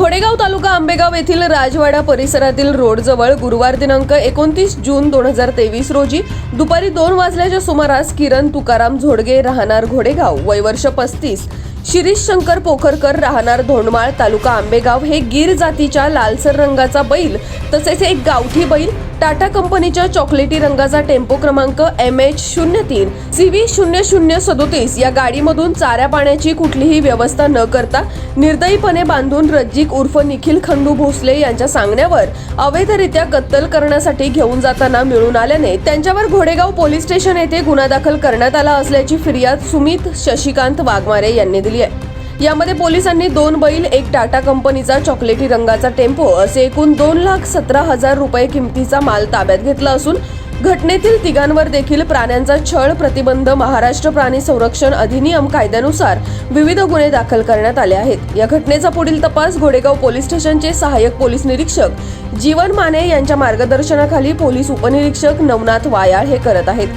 घोडेगाव तालुका आंबेगाव येथील राजवाडा परिसरातील रोडजवळ गुरुवार दिनांक एकोणतीस जून दोन हजार तेवीस रोजी दुपारी दोन वाजल्याच्या सुमारास किरण तुकाराम झोडगे राहणार घोडेगाव वय वर्ष पस्तीस. शिरीष शंकर पोखरकर राहणार धोंडमाळ तालुका आंबेगाव हे गीर जातीच्या लालसर रंगाचा बैल तसेच एक गावठी बैल टाटा कंपनीच्या चॉकलेटी रंगाचा टेम्पो क्रमांक एम एच शून्य तीन सी व्ही शून्य शून्य सदोतीस या गाडीमधून चाऱ्या पाण्याची कुठलीही व्यवस्था न करता निर्दयीपणे बांधून रज्जिक उर्फ निखिल खंडू भोसले यांच्या सांगण्यावर अवैधरित्या कत्तल करण्यासाठी घेऊन जाताना मिळून आल्याने त्यांच्यावर घोडेगाव पोलीस स्टेशन येथे गुन्हा दाखल करण्यात आला असल्याची फिर्याद सुमित शशिकांत वाघमारे यांनी दिली. आहे. यामध्ये पोलिसांनी दोन बैल एक टाटा कंपनीचा चॉकलेटी रंगाचा टेम्पो असे एकूण दोन लाख सतरा हजार रुपये किमतीचा माल ताब्यात घेतला असून घटनेतील तिघांवर देखील प्राण्यांचा छळ प्रतिबंध महाराष्ट्र प्राणी संरक्षण अधिनियम कायद्यानुसार विविध गुन्हे दाखल करण्यात आले आहेत. या घटनेचा पुढील तपास घोडेगाव पोलीस स्टेशनचे सहाय्यक पोलीस निरीक्षक जीवन माने यांच्या मार्गदर्शनाखाली पोलीस उपनिरीक्षक नवनाथ वायाळ हे करत आहेत.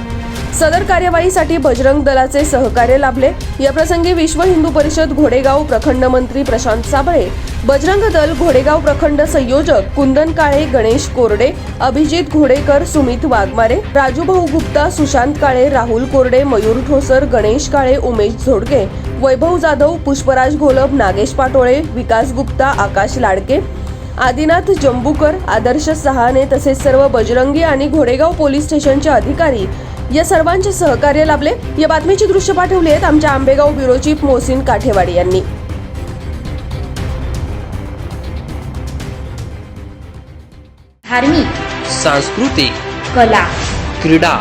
सदर कार्यवाहीसाठी बजरंग दलाचे सहकार्य लाभले. याप्रसंगी विश्व हिंदू परिषद घोडेगाव प्रखंड मंत्री प्रशांत साबळे बजरंग दल घोडेगाव प्रखंड संयोजक कुंदन काळे गणेश कोरडे अभिजित घोडेकर सुमित वाघमारे राजूभाऊ गुप्ता सुशांत काळे राहुल कोरडे मयूर ठोसर गणेश काळे उमेश झोडके वैभव जाधव पुष्पराज घोलप नागेश पाटोळे विकास गुप्ता आकाश लाडके आदिनाथ जंबूकर आदर्श सहाने तसेच सर्व बजरंगी आणि घोडेगाव पोलीस स्टेशनचे अधिकारी या सर्वांचे सहकार्य लाभले. या बातमीची दृश्य पाठवली आहेत आमच्या आंबेगाव ब्युरो चीफ मोहसिन काठेवाडी यांनी. धार्मिक सांस्कृतिक कला क्रीडा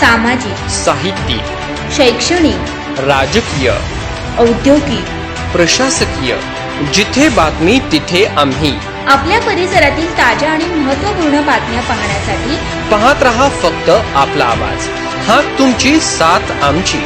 सामाजिक साहित्यिक शैक्षणिक राजकीय औद्योगिक प्रशासकीय. जिथे बातमी तिथे आम्ही. आपल्या परिसरातील ताज्या आणि महत्त्वपूर्ण बातम्या पाहण्यासाठी पाहत रहा फक्त आपला आवाज. हा तुमची साथ आमची.